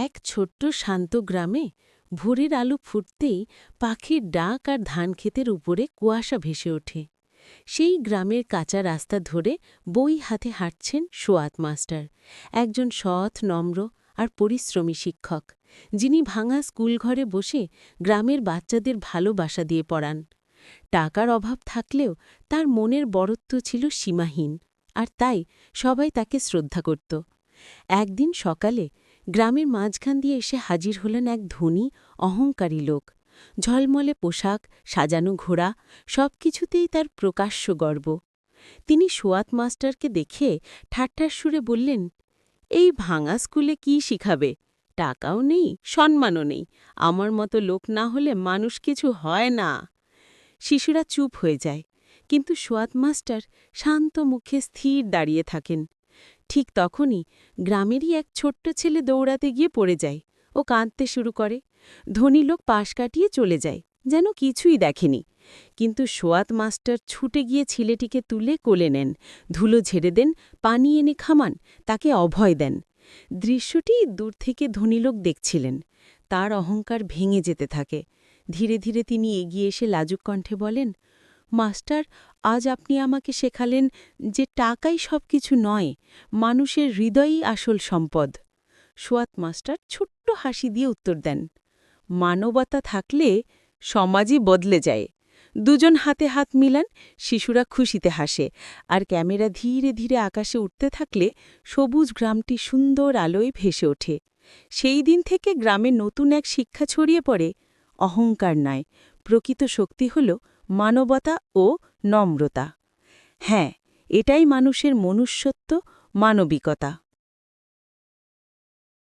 এক ছোট্ট শান্ত গ্রামে ভোরের আলো ফুটতেই পাখির ডাক আর ধানক্ষেতের উপরে কুয়াশা ভেসে ওঠে। সেই গ্রামের কাঁচা রাস্তা ধরে বই হাতে হাঁটছেন সোয়াত মাস্টার, একজন সৎ, নম্র আর পরিশ্রমী শিক্ষক, যিনি ভাঙা স্কুলঘরে বসে গ্রামের বাচ্চাদের ভালোবাসা দিয়ে পড়ান। টাকার অভাব থাকলেও তার মনের বড়ত্ব ছিল সীমাহীন, আর তাই সবাই তাকে শ্রদ্ধা করত। একদিন সকালে গ্রামের মাঝখান দিয়ে এসে হাজির হলেন এক ধনী, অহংকারী লোক। ঝলমলে পোশাক, সাজানো ঘোড়া সব কিছুতেই তার প্রকাশ্য গর্ব। তিনি সোয়াত মাস্টারকে দেখে ঠাট্টার সুরে বললেন, এই ভাঙা স্কুলে কি শিখাবে? টাকাও নেই, সম্মানও নেই। আমার মতো লোক না হলে মানুষ কিছু হয় না শিশুরা চুপ হয়ে যায়। কিন্তু সোয়াত মাস্টার শান্ত মুখে স্থির দাঁড়িয়ে থাকেন। ঠিক তখনই গ্রামেরই এক ছোট্ট ছেলে দৌড়াতে গিয়ে পড়ে যায়। ও কাঁদতে শুরু করে। ধনী লোক পাশ কাটিয়ে চলে যায়, যেন কিছুই দেখেনি। কিন্তু সোয়াত মাস্টার ছুটে গিয়ে ছেলেটিকে তুলে কোলে নেন, ধুলো ঝেড়ে দেন, পানি এনে খামান, তাকে অভয় দেন। দৃশ্যটি দূর থেকে ধনী লোক দেখছিলেন। তার অহংকার ভেঙে যেতে থাকে। ধীরে ধীরে তিনি এগিয়ে এসে লাজুক কণ্ঠে বলেন মাস্টার, আজ আপনি আমাকে শেখালেন যে টাকাই সব কিছু নয়, মানুষের হৃদয়ই আসল সম্পদ। সোয়াত মাস্টার ছোট্ট হাসি দিয়ে উত্তর দেন, মানবতা থাকলে সমাজই বদলে যায়। দুজন হাতে হাত মিলান, শিশুরা খুশিতে হাসে, আর ক্যামেরা ধীরে ধীরে আকাশে উঠতে থাকলে সবুজ গ্রামটি সুন্দর আলোয় ভেসে ওঠে। সেই দিন থেকে গ্রামে নতুন এক শিক্ষা ছড়িয়ে পড়ে, অহংকার নয়, প্রকৃত শক্তি হল মানবতা ও নম্রতা। হ্যাঁ এটাই মানুষের মনুষ্যত্ব মানবিকতা।